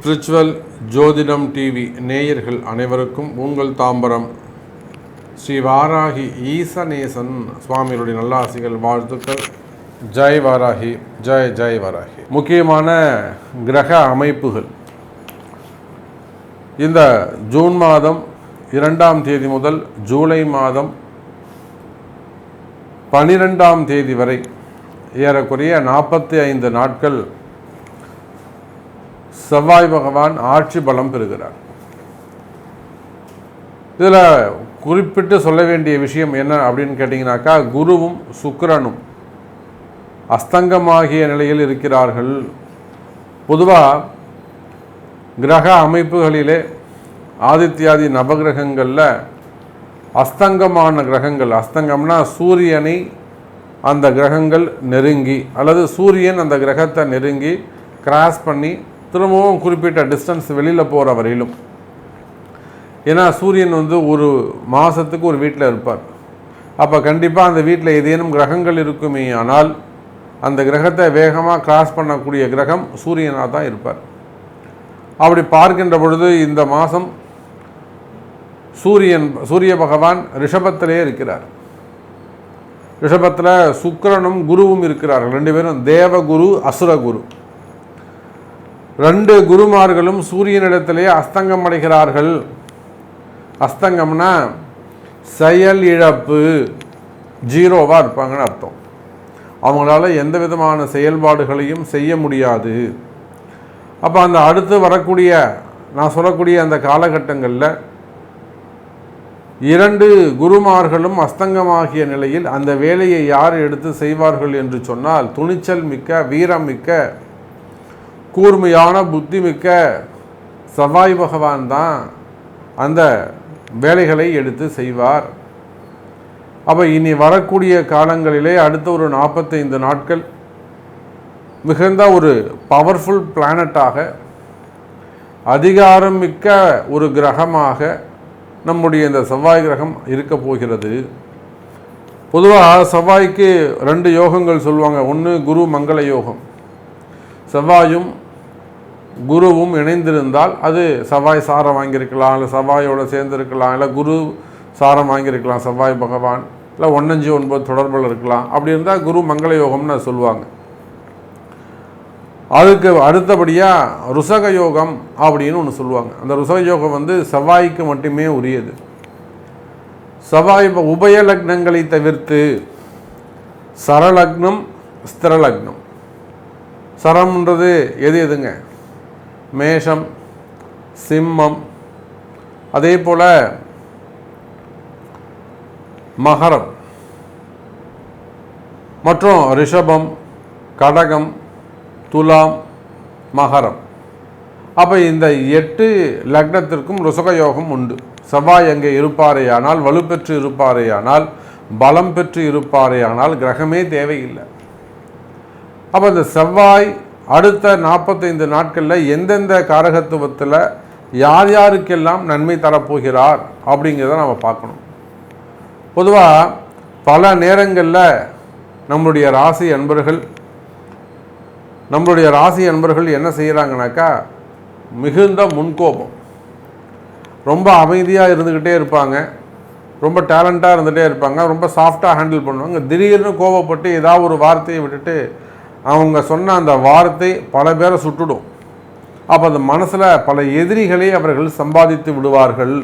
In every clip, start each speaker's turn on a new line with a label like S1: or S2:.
S1: Spiritual ஜோதிடம் TV நேயர்கள் அனைவருக்கும் உங்கள் தாம்பரம். ஸ்ரீ வாராகி ஈசநேசன் சுவாமிகளுடைய நல்லாசிகள் வாழ்த்துக்கள். ஜெய் வாராகி ஜெய் ஜெய் வாராகி. முக்கியமான கிரக அமைப்புகள். இந்த ஜூன் மாதம் இரண்டாம் தேதி முதல் ஜூலை மாதம் பனிரெண்டாம் தேதி வரை ஏறக்குறைய நாற்பத்தி ஐந்து நாட்கள் செவ்வாய் பகவான் ஆட்சி பலம் பெறுகிறார். இதில் குறிப்பிட்டு சொல்ல வேண்டிய விஷயம் என்ன அப்படின்னு கேட்டிங்கனாக்கா குருவும் சுக்கரனும் அஸ்தங்கமாகிய நிலையில் இருக்கிறார்கள். பொதுவாக கிரக அமைப்புகளிலே ஆதித்யாதி நவகிரகங்களில் அஸ்தங்கமான கிரகங்கள் அஸ்தங்கம்னா சூரியனை அந்த கிரகங்கள் நெருங்கி அல்லது சூரியன் அந்த கிரகத்தை நெருங்கி கிராஸ் பண்ணி திரும்பவும் குறிப்பிட்ட டிஸ்டன்ஸ் வெளியில் போகிற வரையிலும். ஏன்னா சூரியன் வந்து ஒரு மாதத்துக்கு ஒரு வீட்டில் இருப்பார். அப்போ கண்டிப்பாக அந்த வீட்டில் ஏதேனும் கிரகங்கள் இருக்குமே ஆனால் அந்த கிரகத்தை வேகமாக கிராஸ் பண்ணக்கூடிய கிரகம் சூரியனாக தான் இருப்பார். அப்படி பார்க்கின்ற பொழுது இந்த மாதம் சூரியன் சூரிய பகவான் ரிஷபத்திலே இருக்கிறார். ரிஷபத்தில் சுக்கிரனும் குருவும் இருக்கிறார்கள். ரெண்டு பேரும் தேவகுரு அசுரகுரு. ரெண்டு குருமார்களும் சூரியனிடத்திலேயே அஸ்தங்கம் அடைகிறார்கள். அஸ்தங்கம்னா செயல் இழப்பு ஜீரோவாக இருப்பாங்கன்னு அர்த்தம். அவங்களால எந்த விதமான செயல்பாடுகளையும் செய்ய முடியாது. அப்போ அந்த அடுத்து வரக்கூடிய நான் சொல்லக்கூடிய அந்த காலகட்டங்களில் இரண்டு குருமார்களும் அஸ்தங்கமாகிய நிலையில் அந்த வேலையை யார் எடுத்து செய்வார்கள் என்று சொன்னால் துணிச்சல் மிக்க வீரம் மிக்க கூர்மையான புத்தி மிக்க சவாய் பகவான் தான் அந்த வேலைகளை எடுத்து செய்வார். அப்போ இனி வரக்கூடிய காலங்களிலே அடுத்த ஒரு நாற்பத்தைந்து நாட்கள் மிகுந்த ஒரு பவர்ஃபுல் பிளானட்டாக அதிகாரம் மிக்க ஒரு கிரகமாக நம்முடைய இந்த செவ்வாய் கிரகம் இருக்க போகிறது. பொதுவாக செவ்வாய்க்கு ரெண்டு யோகங்கள் சொல்லுவாங்க. ஒன்று குரு மங்கள யோகம். செவ்வாயும் குருவும் இணைந்திருந்தால் அது செவ்வாய் சாரம் வாங்கியிருக்கலாம். இல்லை செவ்வாயோடு சேர்ந்துருக்கலாம். இல்லை குரு சாரம் வாங்கியிருக்கலாம். செவ்வாய் பகவான். இல்லை ஒன்னஞ்சு ஒன்பது தொடர்பில் இருக்கலாம். அப்படி இருந்தால் குரு மங்கள யோகம்னு சொல்லுவாங்க. அதுக்கு அடுத்தபடியாக ருசக யோகம் அப்படின்னு ஒன்று சொல்லுவாங்க. அந்த ருசக யோகம் வந்து செவ்வாய்க்கு மட்டுமே உரியது. செவ்வாய் உபய லக்னங்களை தவிர்த்து சரலக்னம் ஸ்திரலக்னம். சரம்ன்றது எது எதுங்க? மேஷம் சிம்மம் அதே போல் மகரம். மற்றும் ரிஷபம் கடகம் துலாம் மகரம். அப்போ இந்த எட்டு லக்னத்திற்கும் ருசகயோகம் உண்டு. செவ்வாய் அங்கே இருப்பாரேயானால் வலுப்பெற்று இருப்பாரேயானால் பலம் பெற்று இருப்பாரேயானால் கிரகமே தேவையில்லை. அப்போ இந்த செவ்வாய் அடுத்த நாற்பத்தைந்து நாட்களில் எந்தெந்த காரகத்துவத்தில் யார் யாருக்கெல்லாம் நன்மை தரப்போகிறார் அப்படிங்கிறத நம்ம பார்க்கணும். பொதுவாக பல நேரங்களில் நம்முடைய ராசி அன்பர்கள் நம்மளுடைய ராசி அன்பர்கள் என்ன செய்கிறாங்கனாக்கா மிகுந்த முன்கோபம். ரொம்ப அமைதியாக இருந்துக்கிட்டே இருப்பாங்க. ரொம்ப டேலண்ட்டாக இருந்துகிட்டே இருப்பாங்க. ரொம்ப சாஃப்டாக ஹேண்டில் பண்ணுவாங்க. திடீர்னு கோபப்பட்டு ஏதாவது ஒரு வார்த்தையை விட்டுட்டு அவங்க சொன்ன அந்த வார்த்தை பல பேரை சுட்டுடும். அப்போ அந்த மனசில் பல எதிரிகளை அவர்கள் சம்பாதித்து விடுவார்கள்.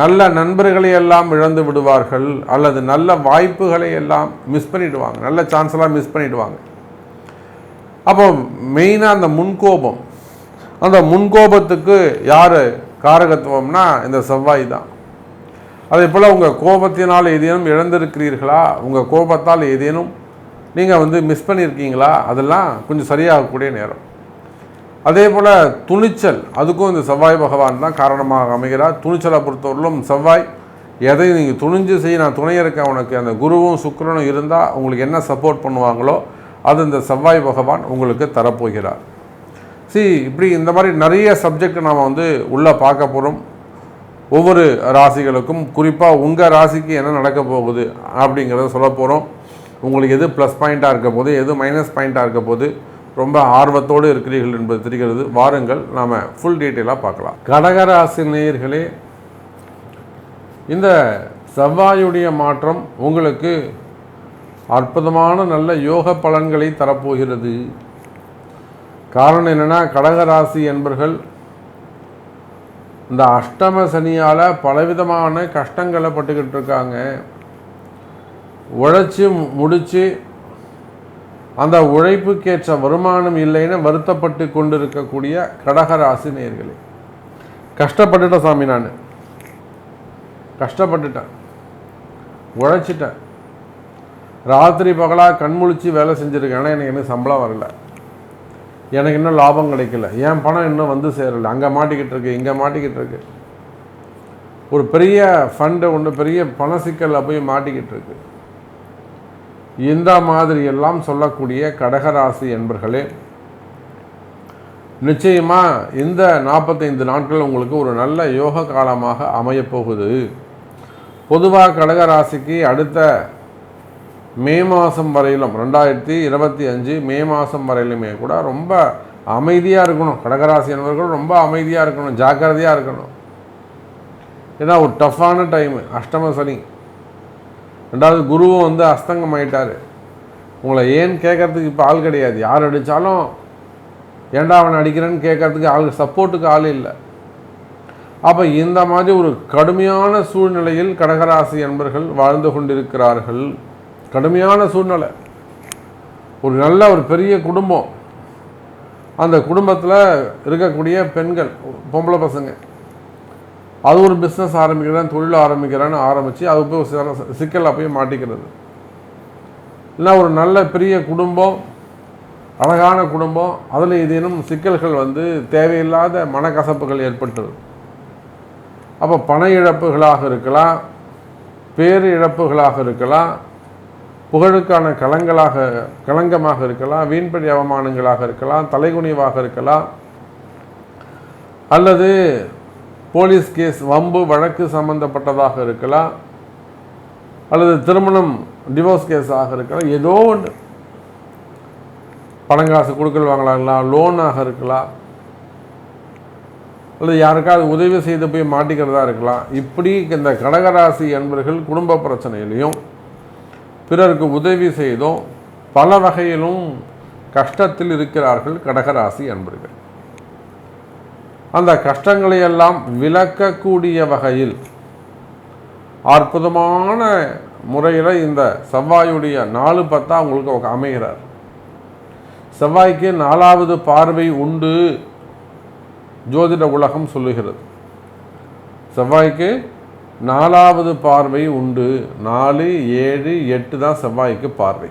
S1: நல்ல நண்பர்களை எல்லாம் இழந்து விடுவார்கள். அல்லது நல்ல வாய்ப்புகளை எல்லாம் மிஸ் பண்ணிவிடுவாங்க நல்ல சான்ஸ்லாம் மிஸ் பண்ணிவிடுவாங்க அப்போ மெயினாக அந்த முன்கோபம். அந்த முன்கோபத்துக்கு யார் காரகத்துவம்னா இந்த செவ்வாய் தான். அதே போல் உங்கள் கோபத்தினால் ஏதேனும் இழந்திருக்கிறீர்களா? உங்கள் கோபத்தால் ஏதேனும் நீங்கள் வந்து மிஸ் பண்ணியிருக்கீங்களா? அதெல்லாம் கொஞ்சம் சரியாகக்கூடிய நேரம். அதே போல் துணிச்சல் அதுக்கும் இந்த செவ்வாய் பகவான் தான் காரணமாக அமைகிறார். துணிச்சலை பொறுத்தவரையிலும் செவ்வாய் எதையும் நீங்கள் துணிஞ்சு செய்ய நான் துணை இருக்கேன் உனக்கு. அந்த குருவும் சுக்கரனும் இருந்தால் உங்களுக்கு என்ன சப்போர்ட் பண்ணுவாங்களோ அது இந்த செவ்வாய் பகவான் உங்களுக்கு தரப்போகிறார். சி இப்படி இந்த மாதிரி நிறைய சப்ஜெக்ட் நாம் வந்து உள்ளே பார்க்க போகிறோம் ஒவ்வொரு ராசிகளுக்கும் குறிப்பாக உங்கள் ராசிக்கு என்ன நடக்க போகுது அப்படிங்கிறத சொல்ல போகிறோம் உங்களுக்கு எது ப்ளஸ் பாயிண்ட்டாக இருக்க போது எது மைனஸ் பாயிண்ட்டாக இருக்க போது ரொம்ப ஆர்வத்தோடு இருக்கிறீர்கள் என்பது தெரிகிறது. வாருங்கள் நாம் ஃபுல் டீட்டெயிலாக பார்க்கலாம். கடகராசி நேயர்களே இந்த செவ்வாயுடைய மாற்றம் உங்களுக்கு அற்புதமான நல்ல யோக பலன்களை தரப்போகிறது. காரணம் என்னென்னா கடகராசி என்பர்கள் இந்த அஷ்டம சனியால் பலவிதமான கஷ்டங்களை பட்டுக்கிட்டு இருக்காங்க. உழைச்சி முடித்து அந்த உழைப்புக்கேற்ற வருமானம் இல்லைன்னு வருத்தப்பட்டு கொண்டு இருக்கக்கூடிய கடகராசி நேர்களே. கஷ்டப்பட்டுட்டேன் சாமி நான். கஷ்டப்பட்டுட்டேன். உழைச்சிட்டேன். ராத்திரி பகலாக கண்முழிச்சு வேலை செஞ்சுருக்கேன். ஆனால் எனக்கு இன்னும் சம்பளம் வரல. எனக்கு இன்னும் லாபம் கிடைக்கல. என் பணம் இன்னும் வந்து சேரலை. அங்கே மாட்டிக்கிட்டு இருக்கு இங்கே மாட்டிக்கிட்டு இருக்கு. ஒரு பெரிய ஃபண்டு ஒன்று பெரிய பண சிக்கலில் போய் மாட்டிக்கிட்டு இருக்கு. இந்த மாதிரி எல்லாம் சொல்லக்கூடிய கடகராசி என்பர்களே நிச்சயமாக இந்த நாற்பத்தைந்து நாட்கள் உங்களுக்கு ஒரு நல்ல யோக காலமாக அமையப்போகுது பொதுவாக கடகராசிக்கு அடுத்த மே மாதம் வரையிலும் ரெண்டாயிரத்தி இருபத்தி அஞ்சு மே மாதம் வரையிலுமே கூட ரொம்ப அமைதியாக இருக்கணும். கடகராசி என்பவர்கள் ரொம்ப அமைதியாக இருக்கணும் ஜாக்கிரதையாக இருக்கணும். ஏன்னா ஒரு டஃப்பான டைமு அஷ்டம சனி. ரெண்டாவது குருவும் வந்து அஸ்தங்கம் ஆயிட்டார். உங்களை ஏன் கேட்கறதுக்கு இப்போ ஆள் கிடையாது? யார் அடித்தாலும் ஏண்டா அவனை அடிக்கிறேன்னு கேட்கறதுக்கு ஆள் சப்போர்ட்டுக்கு ஆள் இல்லை. அப்போ இந்த மாதிரி ஒரு கடுமையான சூழ்நிலையில் கடகராசி என்பர்கள் வாழ்ந்து கொண்டிருக்கிறார்கள். கடுமையான சூழ்நிலை. ஒரு நல்ல ஒரு பெரிய குடும்பம். அந்த குடும்பத்தில் இருக்கக்கூடிய பெண்கள் பொம்பளை பசங்க. அது ஒரு பிஸ்னஸ் ஆரம்பிக்கிறேன் தொழில் ஆரம்பிக்கிறேன்னு ஆரம்பித்து அது போய் சில சிக்கலில் போய் மாட்டிக்கிறது. இல்லை ஒரு நல்ல பெரிய குடும்பம் அழகான குடும்பம் அதில் ஏதேனும் சிக்கல்கள் வந்து தேவையில்லாத மனக்கசப்புகள் ஏற்பட்டது அப்போ பண இழப்புகளாக இருக்கலாம் பேரிழப்புகளாக இருக்கலாம் புகழுக்கான களங்களாக களங்கமாக இருக்கலாம் வீண்படி அவமானங்களாக இருக்கலாம் தலைகுனிவாக இருக்கலாம். அல்லது போலீஸ் கேஸ் வம்பு வழக்கு சம்பந்தப்பட்டதாக இருக்கலாம். அல்லது திருமணம் டிவோர்ஸ் கேஸாக இருக்கலாம். ஏதோ ஒன்று. பணங்காசு கொடுக்கல் வாங்கலாம் லோனாக இருக்கலாம். அல்லது யாருக்காவது உதவி செய்து போய் மாட்டிக்கிறதா இருக்கலாம். இப்படி இந்த கடகராசி என்பர்கள் குடும்ப பிரச்சனையிலையும் பிறருக்கு உதவி செய்தும் பல வகையிலும் கஷ்டத்தில் இருக்கிறார்கள் கடகராசி அன்பர்கள். அந்த கஷ்டங்களையெல்லாம் விளக்கக்கூடிய வகையில் அற்புதமான முறையில் இந்த செவ்வாயுடைய நாலு பத்தா உங்களுக்கு அமைகிறார். செவ்வாய்க்கு நாலாவது பார்வை உண்டு. ஜோதிட உலகம் சொல்லுகிறது. செவ்வாய்க்கு நாலாவது பார்வை உண்டு. நாலு ஏழு எட்டு தான் செவ்வாய்க்கு பார்வை.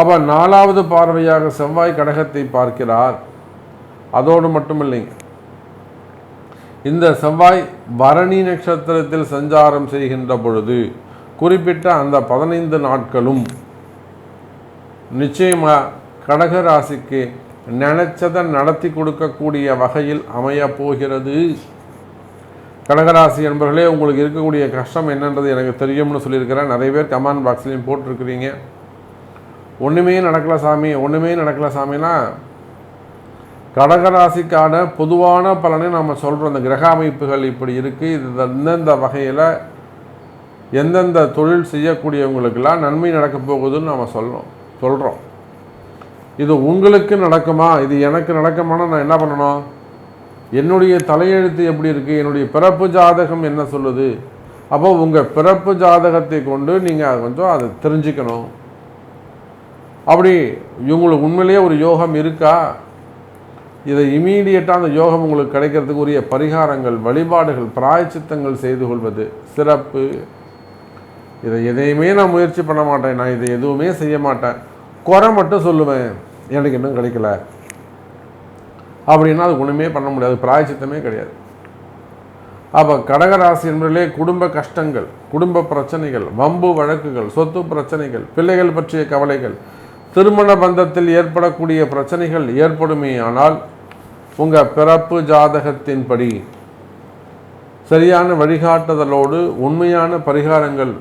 S1: அப்போ நாலாவது பார்வையாக செவ்வாய் கடகத்தை பார்க்கிறார். அதோடு மட்டும் இல்லைங்க இந்த செவ்வாய் பரணி நட்சத்திரத்தில் சஞ்சாரம் செய்கின்ற பொழுது குறிப்பிட்ட அந்த பதினைந்து நாட்களும் நிச்சயமாக கடக ராசிக்கு நினைச்சதை நடத்தி கொடுக்கக்கூடிய வகையில் அமையப் போகிறது. கடகராசி என்பர்களே உங்களுக்கு இருக்கக்கூடிய கஷ்டம் என்னன்றது எனக்கு தெரியும்னு சொல்லியிருக்கிறேன். நிறைய பேர் கமெண்ட் பாக்ஸ்லேயும் போட்டிருக்கிறீங்க. ஒன்றுமே நடக்கல சாமி ஒன்றுமே நடக்கல சாமினா கடகராசிக்கான பொதுவான பலனை நம்ம சொல்கிறோம் இந்த கிரக அமைப்புகள் இப்படி இருக்குது இது எந்தெந்த வகையில் எந்தெந்த தொழில் செய்யக்கூடியவங்களுக்கெல்லாம் நன்மை நடக்க போகுதுன்னு நம்ம சொல்கிறோம் சொல்கிறோம் இது உங்களுக்கு நடக்குமா? இது எனக்கு நடக்குமானா நான் என்ன பண்ணணும்? என்னுடைய தலையெழுத்து எப்படி இருக்குது என்னுடைய பிறப்பு ஜாதகம் என்ன சொல்லுது? அப்போ உங்கள் பிறப்பு ஜாதகத்தை கொண்டு நீங்கள் கொஞ்சம் அதை தெரிஞ்சுக்கணும். அப்படி இவங்களுக்கு உண்மையிலேயே ஒரு யோகம் இருக்கா? இதை இமீடியட்டாக அந்த யோகம் உங்களுக்கு கிடைக்கிறதுக்கு உரிய பரிகாரங்கள் வழிபாடுகள் பிராயச்சித்தங்கள் செய்து கொள்வது சிறப்பு. இதை எதையுமே நான் முயற்சி பண்ண மாட்டேன். நான் இதை எதுவுமே செய்ய மாட்டேன். குறை மட்டும் சொல்லுவேன். எனக்கு இன்னும் கிடைக்கல. அப்படின்னா அது ஒன்றுமே பண்ண முடியாது பிராயச்சித்தமே கிடையாது. அப்போ கடகராசி என்பதிலே குடும்ப கஷ்டங்கள் குடும்ப பிரச்சனைகள் வம்பு வழக்குகள் சொத்து பிரச்சனைகள் பிள்ளைகள் பற்றிய கவலைகள் திருமண பந்தத்தில் ஏற்படக்கூடிய பிரச்சனைகள் ஏற்படுமே ஆனால் உங்கள் பிறப்பு ஜாதகத்தின்படி சரியான வழிகாட்டுதலோடு உண்மையான பரிகாரங்கள்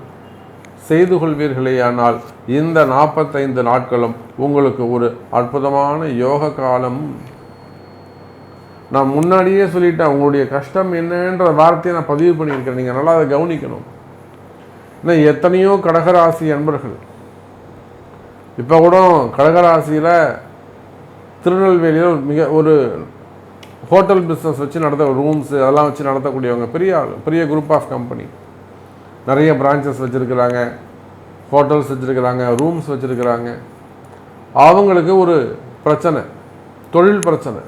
S1: செய்து கொள்வீர்களேயானால் இந்த நாற்பத்தைந்து நாட்களும் உங்களுக்கு ஒரு அற்புதமான யோக காலம் நான் முன்னாடியே சொல்லிட்டேன் உங்களுடைய கஷ்டம் என்னன்ற வார்த்தையை நான் பதிவு பண்ணியிருக்கேன் நீங்கள் நல்லா அதை கவனிக்கணும். இன்னும் எத்தனையோ கடகராசி அன்பர்கள். இப்போ கூட கடகராசியில் திருநெல்வேலியில் மிக ஒரு ஹோட்டல் பிஸ்னஸ் வச்சு நடத்த ரூம்ஸ் அதெல்லாம் வச்சு நடத்தக்கூடியவங்க பெரிய ஆள் பெரிய குரூப் ஆஃப் கம்பெனி நிறைய பிரான்ச்சஸ் வச்சுருக்கிறாங்க. ஹோட்டல்ஸ் வச்சுருக்கிறாங்க ரூம்ஸ் வச்சுருக்கிறாங்க. அவங்களுக்கு ஒரு பிரச்சனை தொழில் பிரச்சனை.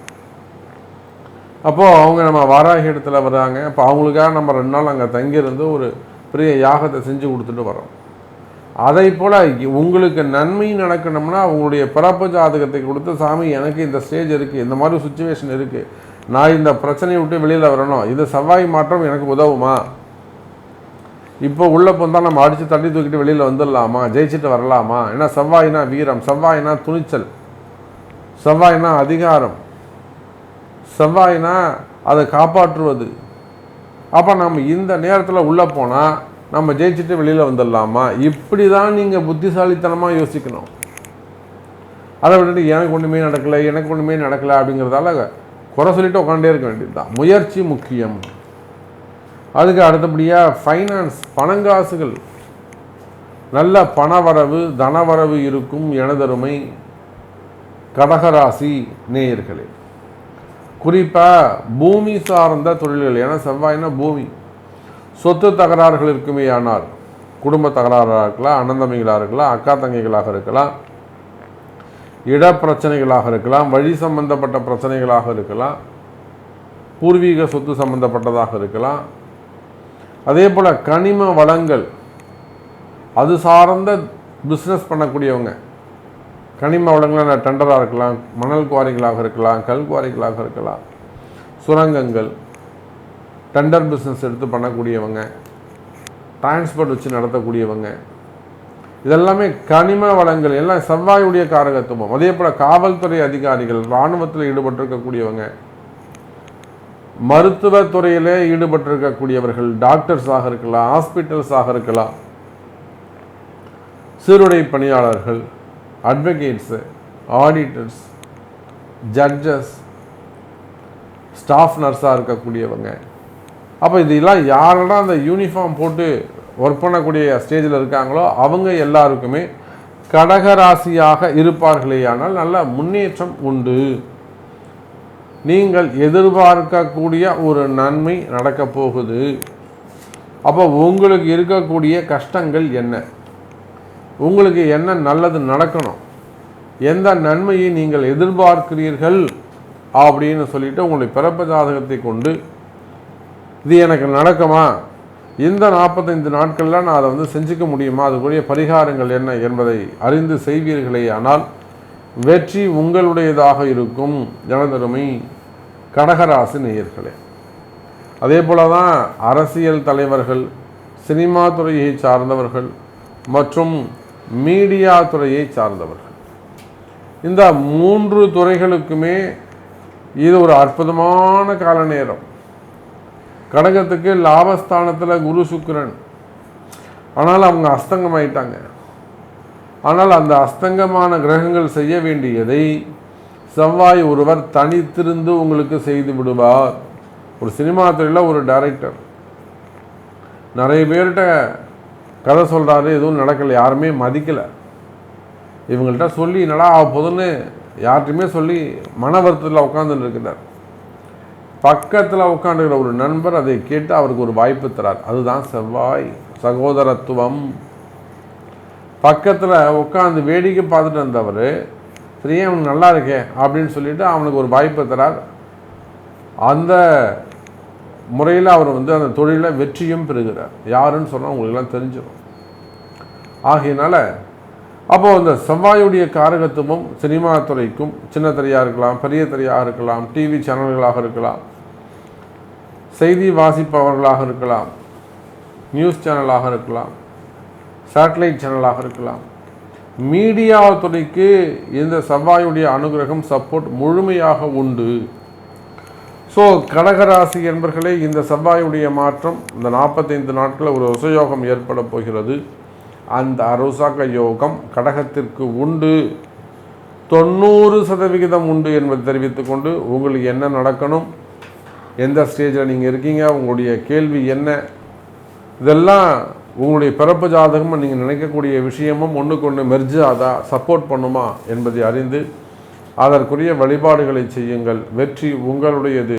S1: அப்போது அவங்க நம்ம வாராகி இடத்துல வராங்க. இப்போ அவங்களுக்காக நம்ம ரெண்டு நாள் அங்கே தங்கியிருந்து ஒரு பெரிய யாகத்தை செஞ்சு கொடுத்துட்டு வரோம். அதை போல் உங்களுக்கு நன்மை நடக்கணும்னா அவங்களுடைய பிறப்பு ஜாதகத்தை கொடுத்து சாமி எனக்கு இந்த ஸ்டேஜ் இருக்குது இந்த மாதிரி சுச்சுவேஷன் இருக்குது நான் இந்த பிரச்சனையை விட்டு வெளியில் வரணும். இது செவ்வாய் மாற்றம் எனக்கு உதவுமா? இப்போ உள்ளே போந்தால் நம்ம அடித்து தள்ளி தூக்கிட்டு வெளியில் வந்துடலாமா? ஜெயிச்சுட்டு வரலாமா? ஏன்னா செவ்வாய்னா வீரம் செவ்வாய்னா துணிச்சல் செவ்வாய்னா அதிகாரம். செவ்வாய்னா அதை காப்பாற்றுவது. அப்போ நம்ம இந்த நேரத்தில் உள்ளே போனால் நம்ம ஜெயிச்சுட்டு வெளியில் வந்துடலாமா? இப்படி தான் நீங்கள் புத்திசாலித்தனமாக யோசிக்கணும். அதை விட்டுட்டு எனக்கு ஒன்றுமே நடக்கலை எனக்கு ஒன்றுமே நடக்கலை அப்படிங்கிறதால குறை சொல்லிட்டு உட்காண்டே இருக்க வேண்டியது தான் முயற்சி முக்கியம். அதுக்கு அடுத்தபடியாக ஃபைனான்ஸ் பணங்காசுகள். நல்ல பணவரவு தனவரவு இருக்கும் எனதருமை கடகராசி நேயர்களே. குறிப்பாக பூமி சார்ந்த தொழில்கள் ஏன்னா செவ்வாய்னா பூமி. சொத்து தகராறுகள் இருக்குமே ஆனால் குடும்ப தகராறாக இருக்கலாம் அனந்தமிகளாக இருக்கலாம் அக்கா தங்கைகளாக இருக்கலாம் இட பிரச்சனைகளாக இருக்கலாம் வழி சம்பந்தப்பட்ட பிரச்சனைகளாக இருக்கலாம் பூர்வீக சொத்து சம்பந்தப்பட்டதாக இருக்கலாம். அதே போல் கனிம வளங்கள் அது சார்ந்த பிஸ்னஸ் பண்ணக்கூடியவங்க. கனிம வளங்களாக டெண்டராக இருக்கலாம் மணல் குவாரிகளாக இருக்கலாம் கல் குவாரிகளாக இருக்கலாம். சுரங்கங்கள் டெண்டர் பிஸ்னஸ் எடுத்து பண்ணக்கூடியவங்க டிரான்ஸ்போர்ட் வச்சு நடத்தக்கூடியவங்க. இதெல்லாமே கனிம வளங்கள் எல்லாம் செவ்வாயுடைய காரகத்துவம். அதே போல் காவல்துறை அதிகாரிகள் இராணுவத்தில் ஈடுபட்டிருக்கக்கூடியவங்க. மருத்துவத்துறையிலே ஈடுபட்டிருக்கக்கூடியவர்கள் டாக்டர்ஸாக இருக்கலாம் ஹாஸ்பிட்டல்ஸாக இருக்கலாம். சீருடை பணியாளர்கள் அட்வொகேட்ஸு ஆடிட்டர்ஸ் ஜட்ஜஸ் ஸ்டாஃப் நர்ஸாக இருக்கக்கூடியவங்க. அப்போ இதெல்லாம் யாரெல்லாம் அந்த யூனிஃபார்ம் போட்டு ஒர்க் பண்ணக்கூடிய ஸ்டேஜில் இருக்காங்களோ அவங்க எல்லாருக்குமே கடகராசியாக இருப்பார்களேயானால் நல்ல முன்னேற்றம் உண்டு. நீங்கள் எதிர்பார்க்கக்கூடிய ஒரு நன்மை நடக்கப் போகுது. அப்போ உங்களுக்கு இருக்கக்கூடிய கஷ்டங்கள் என்ன? உங்களுக்கு என்ன நல்லது நடக்கணும்? எந்த நன்மையை நீங்கள் எதிர்பார்க்கிறீர்கள்? அப்படின்னு சொல்லிட்டு உங்களுடைய பிறப்பு ஜாதகத்தை கொண்டு இது எனக்கு நடக்குமா? இந்த நாற்பத்தைந்து நாட்களில் நான் அதை வந்து செஞ்சுக்க முடியுமா? அதுக்குரிய பரிகாரங்கள் என்ன என்பதை அறிந்து செய்வீர்களே ஆனால் வெற்றி உங்களுடையதாக இருக்கும். ஜனதருமை கடகராசி நேயர்களே. அதே போல தான் அரசியல் தலைவர்கள் சினிமா துறையை சார்ந்தவர்கள் மற்றும் மீடியா துறையை சார்ந்தவர்கள். இந்த மூன்று துறைகளுக்குமே இது ஒரு அற்புதமான கால நேரம். கடகத்துக்கு லாபஸ்தானத்தில் குரு சுக்கிரன். ஆனால் அவங்க அஸ்தங்கம் ஆயிட்டாங்க ஆனால் அந்த அஸ்தங்கமான கிரகங்கள் செய்ய வேண்டியதை செவ்வாய் ஒருவர் தனித்திருந்து உங்களுக்கு செய்து விடுவார். ஒரு சினிமா துறையில் ஒரு டைரக்டர். நிறைய பேர்கிட்ட கதை சொல்கிறாரு எதுவும் நடக்கலை யாருமே மதிக்கலை. இவங்கள்ட்ட சொல்லி என்னடா ஆக போதுன்னு யார்கிட்டையுமே சொல்லி மன வருத்தத்தில் உட்காந்துன்னு இருக்கிறார். பக்கத்தில் உட்காந்துக்கிற ஒரு நண்பர் அதை கேட்டு அவருக்கு ஒரு வாய்ப்பு தரார். அதுதான் செவ்வாய் சகோதரத்துவம். பக்கத்தில் உட்காந்து வேடிக்கை பார்த்துட்டு இருந்தவர் சரி அவனுக்கு நல்லா இருக்கே அப்படின்னு சொல்லிட்டு அவனுக்கு ஒரு வாய்ப்பு தரார். அந்த முறையில் அவர் வந்து அந்த தொழிலில் வெற்றியும் பெறுகிறார். யாருன்னு சொன்னால் உங்களுக்கெல்லாம் தெரிஞ்சிடும் ஆகையினால அப்போது அந்த செவ்வாயுடைய காரகத்துவம் சினிமா துறைக்கும் சின்ன திரையாக இருக்கலாம் பெரிய திரையாக இருக்கலாம் டிவி சேனல்களாக இருக்கலாம் செய்தி வாசிப்பவர்களாக இருக்கலாம் நியூஸ் சேனலாக இருக்கலாம் சேட்டலைட் சேனலாக இருக்கலாம். மீடியா துறைக்கு இந்த செவ்வாயுடைய அனுகிரகம் சப்போர்ட் முழுமையாக உண்டு. ஸோ கடகராசி என்பர்களே இந்த செவ்வாயுடைய மாற்றம் இந்த நாற்பத்தைந்து நாட்களில் ஒரு உசயோகம் ஏற்பட போகிறது. அந்த அருசாக்க யோகம் கடகத்திற்கு உண்டு. தொண்ணூறு சதவிகிதம் உண்டு என்பதை தெரிவித்துக்கொண்டு உங்களுக்கு என்ன நடக்கணும் எந்த ஸ்டேஜில் நீங்கள் இருக்கீங்க உங்களுடைய கேள்வி என்ன இதெல்லாம் உங்களுடைய பிறப்பு ஜாதகமும் நீங்கள் நினைக்கக்கூடிய விஷயமும் ஒன்றுக்கு ஒன்று மெர்ஜ் ஆதா சப்போர்ட் பண்ணுமா என்பதை அறிந்து அதற்குரிய வழிபாடுகளை செய்யுங்கள். வெற்றி உங்களுடையது.